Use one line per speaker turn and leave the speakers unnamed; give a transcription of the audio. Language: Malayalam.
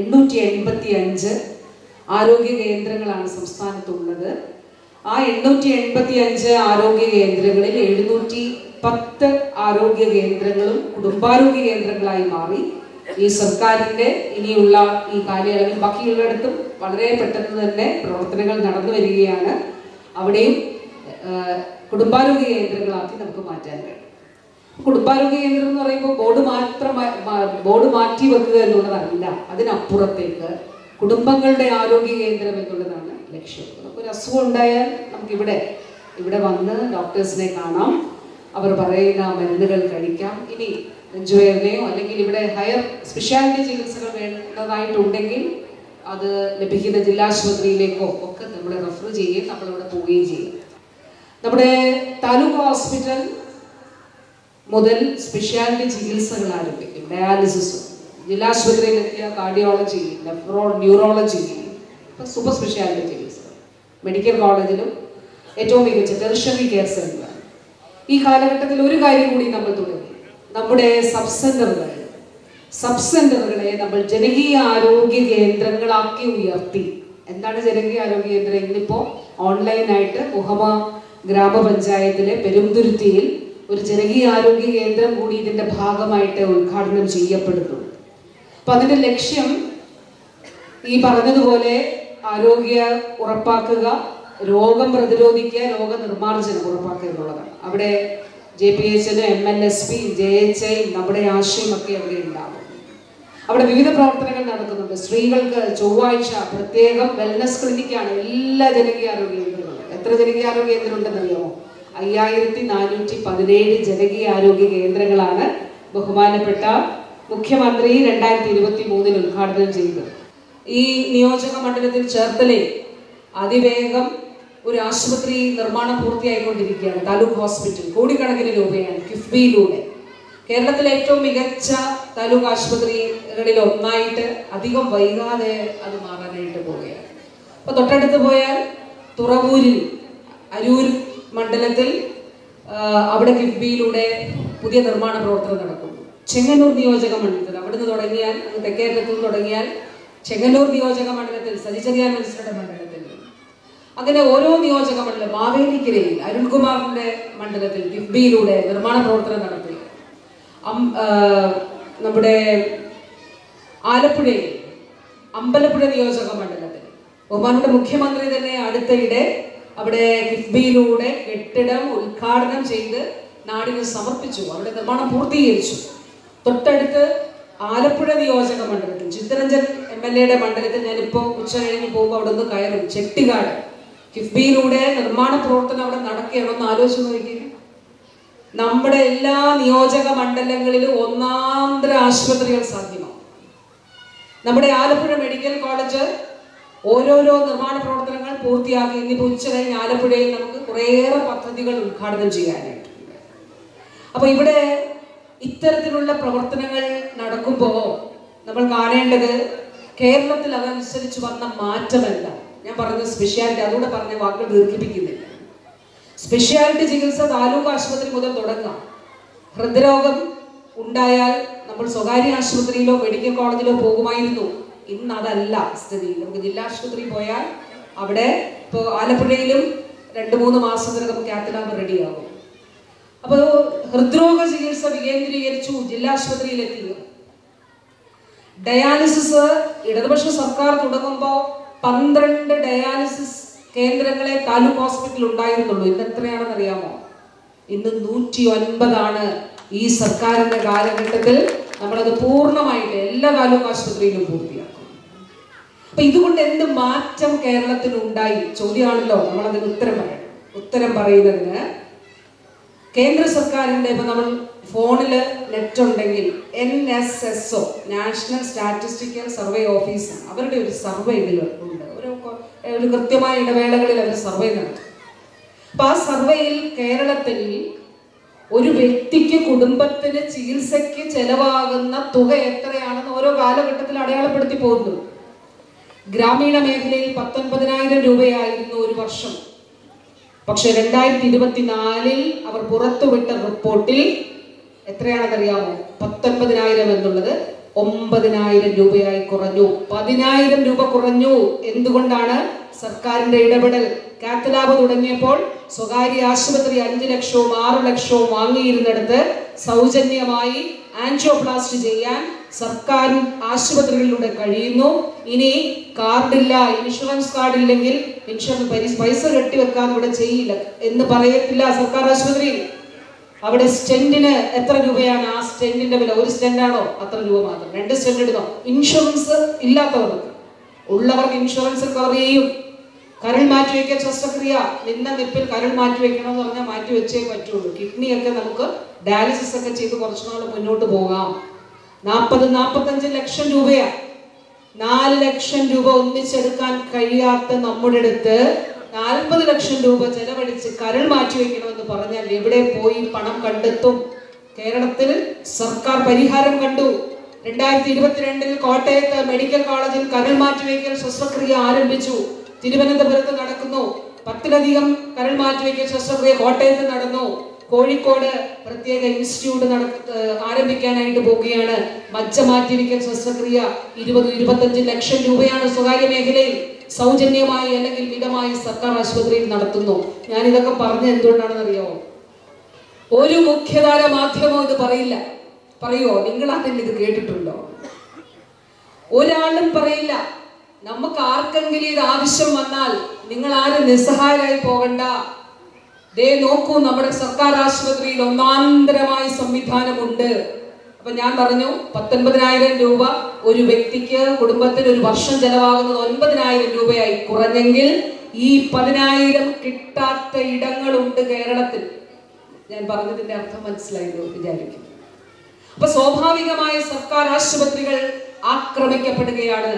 എണ്ണൂറ്റി എൺപത്തി അഞ്ച് ആരോഗ്യ കേന്ദ്രങ്ങളാണ് സംസ്ഥാനത്തുള്ളത്. ആ എണ്ണൂറ്റി എൺപത്തി അഞ്ച് ആരോഗ്യ കേന്ദ്രങ്ങളിൽ എഴുന്നൂറ്റി പത്ത് ആരോഗ്യ കേന്ദ്രങ്ങളും കുടുംബാരോഗ്യ കേന്ദ്രങ്ങളായി മാറി. ഈ സർക്കാരിന്റെ ഇനിയുള്ള ഈ കാലയളവിൽ ബാക്കിയുള്ളിടത്തും വളരെ പെട്ടെന്ന് തന്നെ പ്രവർത്തനങ്ങൾ നടന്നു വരികയാണ്. അവിടെയും കുടുംബാരോഗ്യ കേന്ദ്രങ്ങളാക്കി നമുക്ക് മാറ്റാൻ കഴിയും. കുടുംബാരോഗ്യ കേന്ദ്രം എന്ന് പറയുമ്പോൾ ബോർഡ് മാത്രം ബോർഡ് മാറ്റി വെക്കുക എന്നുള്ളതല്ല. അതിനപ്പുറത്തേക്ക് കുടുംബങ്ങളുടെ ആരോഗ്യ കേന്ദ്രം എന്നുള്ളതാണ് ലക്ഷ്യം. നമുക്കൊരു അസുഖം ഉണ്ടായാൽ നമുക്കിവിടെ ഇവിടെ വന്ന് ഡോക്ടേഴ്സിനെ കാണാം. അവർ പറയുന്ന മരുന്നുകൾ കഴിക്കാം. ഇനി നെഞ്ചുവേദനയോ അല്ലെങ്കിൽ ഇവിടെ ഹയർ സ്പെഷ്യാലിറ്റി ചികിത്സകൾ വേണ്ടതായിട്ടുണ്ടെങ്കിൽ അത് ലഭിക്കുന്ന ജില്ലാശുപത്രിയിലേക്കോ ഒക്കെ നമ്മൾ റെഫർ ചെയ്യുകയും നമ്മളിവിടെ പോവുകയും ചെയ്യും. നമ്മുടെ താലൂക്ക് ഹോസ്പിറ്റൽ മുതൽ സ്പെഷ്യാലിറ്റി ചികിത്സകൾ ആരംഭിക്കും. ഡയാലിസിസ് ജില്ലാശുപത്രിയിൽ എത്തിയ കാർഡിയോളജി നെഫ്രോ ന്യൂറോളജി ഇപ്പം സൂപ്പർ സ്പെഷ്യാലിറ്റി ചികിത്സ മെഡിക്കൽ കോളേജിലും ഏറ്റവും മികച്ച ടെർഷറി കെയർ സെന്റർ ഈ കാലഘട്ടത്തിൽ ഒരു കാര്യം കൂടി നമ്മൾ തുടങ്ങി. നമ്മുടെ സബ് സെന്ററുകൾ സബ് സെന്ററുകളെ നമ്മൾ ജനകീയ ആരോഗ്യ കേന്ദ്രങ്ങളാക്കി ഉയർത്തി. എന്താണ് ജനകീയ ആരോഗ്യ കേന്ദ്രം? ഇന്നിപ്പോൾ ഓൺലൈനായിട്ട് മുഹമ്മ ഗ്രാമപഞ്ചായത്തിലെ പെരുന്തുരുത്തിയിൽ ഒരു ജനകീയ ആരോഗ്യ കേന്ദ്രം കൂടി ഇതിന്റെ ഭാഗമായിട്ട് ഉദ്ഘാടനം ചെയ്യപ്പെടുന്നു. അപ്പൊ അതിന്റെ ലക്ഷ്യം ഈ പറഞ്ഞതുപോലെ ആരോഗ്യ ഉറപ്പാക്കുക രോഗം പ്രതിരോധിക്കുക രോഗ നിർമ്മാർജനം ഉറപ്പാക്കുക എന്നുള്ളതാണ്. അവിടെ J P എച്ചിന് M L S P J H I നമ്മുടെ ആശയമൊക്കെ അവിടെ ഉണ്ടാകും. അവിടെ വിവിധ പ്രവർത്തനങ്ങൾ നടക്കുന്നുണ്ട്. സ്ത്രീകൾക്ക് ചൊവ്വാഴ്ച പ്രത്യേകം വെൽനസ് ക്ലിനിക്കാണ് എല്ലാ ജനകീയ ആരോഗ്യ കേന്ദ്രങ്ങളും. എത്ര ജനകീയ ആരോഗ്യ കേന്ദ്രം ഉണ്ടെന്നറിയാമോ അയ്യായിരത്തി നാനൂറ്റി പതിനേഴ് ജനകീയ ആരോഗ്യ കേന്ദ്രങ്ങളാണ് ബഹുമാനപ്പെട്ട മുഖ്യമന്ത്രി രണ്ടായിരത്തി ഇരുപത്തി മൂന്നിൽ ഉദ്ഘാടനം ചെയ്തത്. ഈ നിയോജക മണ്ഡലത്തിൽ ചേർത്തലേ അതിവേഗം ഒരു ആശുപത്രി നിർമ്മാണം പൂർത്തിയായിക്കൊണ്ടിരിക്കുകയാണ്. താലൂക്ക് ഹോസ്പിറ്റൽ കോടിക്കണക്കിന് രൂപയാണ് കിഫ്ബിയിലൂടെ. കേരളത്തിലെ ഏറ്റവും മികച്ച താലൂക്ക് ആശുപത്രികളിൽ ഒന്നായിട്ട് അധികം വൈകാതെ അത് മാറാനായിട്ട് പോവുകയാണ്. അപ്പൊ തൊട്ടടുത്ത് പോയാൽ തുറവൂരിൽ അരൂർ മണ്ഡലത്തിൽ അവിടെ കിഫ്ബിയിലൂടെ പുതിയ നിർമ്മാണ പ്രവർത്തനം നടക്കും ചെങ്ങന്നൂർ നിയോജക മണ്ഡലത്തിൽ അവിടുന്ന് തുടങ്ങിയാൽ അങ്ങ് നിന്ന് തുടങ്ങിയാൽ ചെങ്ങന്നൂർ നിയോജക മണ്ഡലത്തിൽ സജിചെറിയാൻ മിനിസ്റ്ററുടെ മണ്ഡലത്തിൽ. അങ്ങനെ ഓരോ നിയോജക മണ്ഡലം മാവേലിക്കരയിൽ അരുൺകുമാറിന്റെ മണ്ഡലത്തിൽ കിഫ്ബിയിലൂടെ നിർമ്മാണ പ്രവർത്തനം നടത്തി. നമ്മുടെ ആലപ്പുഴയിൽ അമ്പലപ്പുഴ നിയോജക മണ്ഡലത്തിൽ. ഒമാനുടെ മുഖ്യമന്ത്രി തന്നെ അടുത്തയിടെ അവിടെ കിഫ്ബിയിലൂടെ കെട്ടിടം ഉദ്ഘാടനം ചെയ്ത് നാടിന് സമർപ്പിച്ചു. അവിടെ നിർമ്മാണം പൂർത്തീകരിച്ചു. തൊട്ടടുത്ത് ആലപ്പുഴ നിയോജക മണ്ഡലത്തിൽ ചിത്തരഞ്ജൻ എം എൽ എയുടെ മണ്ഡലത്തിൽ ഞാനിപ്പോൾ ഉച്ച കഴിഞ്ഞ് പോകുമ്പോൾ അവിടെ നിന്ന് കയറും. ചെട്ടിക്കാട് കിഫ്ബിയിലൂടെ നിർമ്മാണ പ്രവർത്തനം അവിടെ നടക്കുകയാണെന്ന് ആലോചിച്ച് നോക്കി നമ്മുടെ എല്ലാ നിയോജക മണ്ഡലങ്ങളിലും ഒന്നാന്തര ആശുപത്രികൾ സാധ്യമാണ്. നമ്മുടെ ആലപ്പുഴ മെഡിക്കൽ കോളേജ് ഓരോരോ നിർമ്മാണ പ്രവർത്തനങ്ങൾ പൂർത്തിയാക്കി ഇന്നിപ്പോൾ ഉച്ച കഴിഞ്ഞ് ആലപ്പുഴയിൽ നമുക്ക് കുറേയേറെ പദ്ധതികൾ ഉദ്ഘാടനം ചെയ്യാനായിട്ടുണ്ട് അപ്പോൾ ഇവിടെ ഇത്തരത്തിലുള്ള പ്രവർത്തനങ്ങൾ നടക്കുമ്പോൾ നമ്മൾ കാണേണ്ടത് കേരളത്തിൽ അതനുസരിച്ച് വന്ന മാറ്റമല്ല. ഞാൻ പറഞ്ഞ സ്പെഷ്യാലിറ്റി അതുകൂടെ പറഞ്ഞ വാക്കുകൾ ദീർഘിപ്പിക്കുന്നില്ല. സ്പെഷ്യാലിറ്റി ചികിത്സ താലൂക്ക് ആശുപത്രി മുതൽ തുടങ്ങാം. ഹൃദ്രോഗം ഉണ്ടായാൽ നമ്മൾ സ്വകാര്യ ആശുപത്രിയിലോ മെഡിക്കൽ കോളേജിലോ പോകുമായിരുന്നു. ഇന്ന് അതല്ല സ്ഥിതി. നമുക്ക് ജില്ലാ ആശുപത്രി പോയാൽ അവിടെ ഇപ്പോൾ ആലപ്പുഴയിലും രണ്ട് മൂന്ന് മാസത്തിനകം കാത്തലാബ് റെഡിയാകും അപ്പോൾ ഹൃദ്രോഗ ചികിത്സ വികേന്ദ്രീകരിച്ചു ജില്ലാ ആശുപത്രിയിലെത്തി ഡയാലിസിസ് ഇടതുപക്ഷ സർക്കാർ തുടങ്ങുമ്പോൾ പന്ത്രണ്ട് ഡയാലിസിസ് കേന്ദ്രങ്ങളെ താലൂക്ക് ഹോസ്പിറ്റലിൽ ഉണ്ടായിരുന്നുള്ളൂ. ഇന്ന് എത്രയാണെന്ന് അറിയാമോ? ഇന്ന് നൂറ്റി ഒൻപതാണ് ഈ സർക്കാരിന്റെ കാലഘട്ടത്തിൽ നമ്മളത് പൂർണമായിട്ട് എല്ലാ താലൂക്ക് ആശുപത്രിയിലും പൂർത്തിയാക്കും. അപ്പൊ ഇതുകൊണ്ട് എന്ത് മാറ്റം കേരളത്തിൽ ഉണ്ടായി? ചോദ്യമാണല്ലോ നമ്മളതിന് ഉത്തരം പറയണം. ഉത്തരം പറയുന്നതിന് കേന്ദ്ര സർക്കാരിന്റെ ഇപ്പൊ നമ്മൾ ഫോണിൽ നെറ്റ് ഉണ്ടെങ്കിൽ N S S O national statistical survey office അവരുടെ ഒരു സർവേ ഇതിൽ ഉണ്ട്. ഒരു ഒരു കൃത്യമായ ഇടവേളകളിൽ അവർ സർവേ നടത്തും. അപ്പൊ ആ സർവേയിൽ കേരളത്തിൽ ഒരു വ്യക്തിക്ക് കുടുംബത്തിന് ചികിത്സയ്ക്ക് ചെലവാകുന്ന തുക എത്രയാണെന്ന് ഓരോ കാലഘട്ടത്തിൽ അടയാളപ്പെടുത്തി പോകുന്നു. ഗ്രാമീണ മേഖലയിൽ പത്തൊൻപതിനായിരം രൂപയായിരുന്നു ഒരു വർഷം. പക്ഷെ രണ്ടായിരത്തി ഇരുപത്തിനാലിൽ അവർ പുറത്തുവിട്ട റിപ്പോർട്ടിൽ എത്രയാണെന്നറിയാമോ? പത്തൊൻപതിനായിരം എന്നുള്ളത് ഒമ്പതിനായിരം രൂപയായി കുറഞ്ഞു. പതിനായിരം രൂപ കുറഞ്ഞു. എന്തുകൊണ്ടാണ് സർക്കാരിന്റെ ഇടപെടൽ? കാത്തലാബ് തുടങ്ങിയപ്പോൾ സ്വകാര്യ ആശുപത്രി അഞ്ചു ലക്ഷവും ആറു ലക്ഷവും വാങ്ങിയിരുന്നിടത്ത് സൗജന്യമായി ആൻജിയോപ്ലാസ്റ്റ് ചെയ്യാൻ സർക്കാർ ആശുപത്രികളിലൂടെ കഴിയുന്നു. ഇനി കാർഡില്ല ഇൻഷുറൻസ് കാർഡ് ഇല്ലെങ്കിൽ ഇൻഷുറൻസ് പൈസ- കെട്ടി കെട്ടിവെക്കാതെ ഇവിടെ ചെയ്യില്ല എന്ന് പറയത്തില്ല സർക്കാർ ആശുപത്രി. അവിടെ സ്റ്റെന്റിന് എത്ര രൂപയാണ്? ആ സ്റ്റെന്റിന്റെ വില ഒരു സ്റ്റെന്റ് ആണോ അത്ര രൂപ മാത്രം. രണ്ട് സ്റ്റെന്റ് ഇടുന്നോ ഇൻഷുറൻസ് ഇല്ലാത്തവർക്ക്. ഉള്ളവർക്ക് ഇൻഷുറൻസ് കവർ ചെയ്യും. കരൾ മാറ്റിവെക്കൽ ശസ്ത്രക്രിയ. നിന്ന നിപ്പിൽ കരൾ മാറ്റിവെക്കണം എന്ന് പറഞ്ഞാൽ മാറ്റി വെച്ചേ പറ്റുള്ളൂ. കിഡ്നിയൊക്കെ നമുക്ക് ഡയാലിസിസ് ഒക്കെ ചെയ്ത് കുറച്ചു നാൾ മുന്നോട്ട് പോകാം. നാൽപ്പത് നാൽപ്പത്തഞ്ച് ലക്ഷം രൂപയാ. നാല് ലക്ഷം രൂപ ഒന്നിച്ചെടുക്കാൻ കഴിയാത്ത നമ്മുടെ അടുത്ത് നാൽപ്പത് ലക്ഷം രൂപ ചെലവഴിച്ച് കരൾ മാറ്റിവെക്കണമെന്ന് പറഞ്ഞാൽ എവിടെ പോയി പണം കണ്ടെത്തും? കേരളത്തിൽ സർക്കാർ പരിഹാരം കണ്ടു. രണ്ടായിരത്തി ഇരുപത്തിരണ്ടിൽ കോട്ടയത്ത് മെഡിക്കൽ കോളേജിൽ കരൾ മാറ്റിവെക്കൽ ശസ്ത്രക്രിയ ആരംഭിച്ചു. തിരുവനന്തപുരത്ത് നടക്കുന്നു. പത്തിലധികം കരൾ മാറ്റിവെക്കൽ ശസ്ത്രക്രിയ കോട്ടയത്ത് നടന്നു. കോഴിക്കോട് പ്രത്യേക ഇൻസ്റ്റിറ്റ്യൂട്ട് നട- ആരംഭിക്കാനായിട്ട് പോവുകയാണ്. മച്ച മാറ്റിരിക്കൽ ശസ്ത്രക്രിയ ഇരുപത് ഇരുപത്തഞ്ച് ലക്ഷം രൂപയാണ് സ്വകാര്യ മേഖലയിൽ സൗജന്യമായി അല്ലെങ്കിൽ മിതമായി സർക്കാർ ആശുപത്രിയിൽ നടത്തുന്നു. ഞാൻ ഇതൊക്കെ പറഞ്ഞ എന്തുകൊണ്ടാണെന്ന് അറിയാമോ ഒരു മുഖ്യധാര മാധ്യമം ഇത് പറയില്ല. പറയോ? നിങ്ങൾ അതിൽ ഇത് കേട്ടിട്ടുണ്ടോ? ഒരാളും പറയില്ല. നമുക്ക് ആർക്കെങ്കിലും ഇത് ആവശ്യം വന്നാൽ നിങ്ങൾ ആരും നിസ്സഹായരായി പോകണ്ട. ദേ നോക്കൂ നമ്മുടെ സർക്കാർ ആശുപത്രിയിൽ ഒന്നാന്തരമായ സംവിധാനമുണ്ട്. അപ്പൊ ഞാൻ പറഞ്ഞു പത്തൊൻപതിനായിരം രൂപ ഒരു വ്യക്തിക്ക് കുടുംബത്തിന് ഒരു വർഷം ചെലവാകുന്നത് ഒൻപതിനായിരം രൂപയായി കുറഞ്ഞെങ്കിൽ ഈ പതിനായിരം കിട്ടാത്ത ഇടങ്ങളുണ്ട് കേരളത്തിൽ. ഞാൻ പറഞ്ഞതിന്റെ അർത്ഥം മനസ്സിലായിരുന്നു വിചാരിക്കുന്നു. അപ്പൊ സ്വാഭാവികമായ സർക്കാർ ആശുപത്രികൾ ആക്രമിക്കപ്പെടുകയാണ്.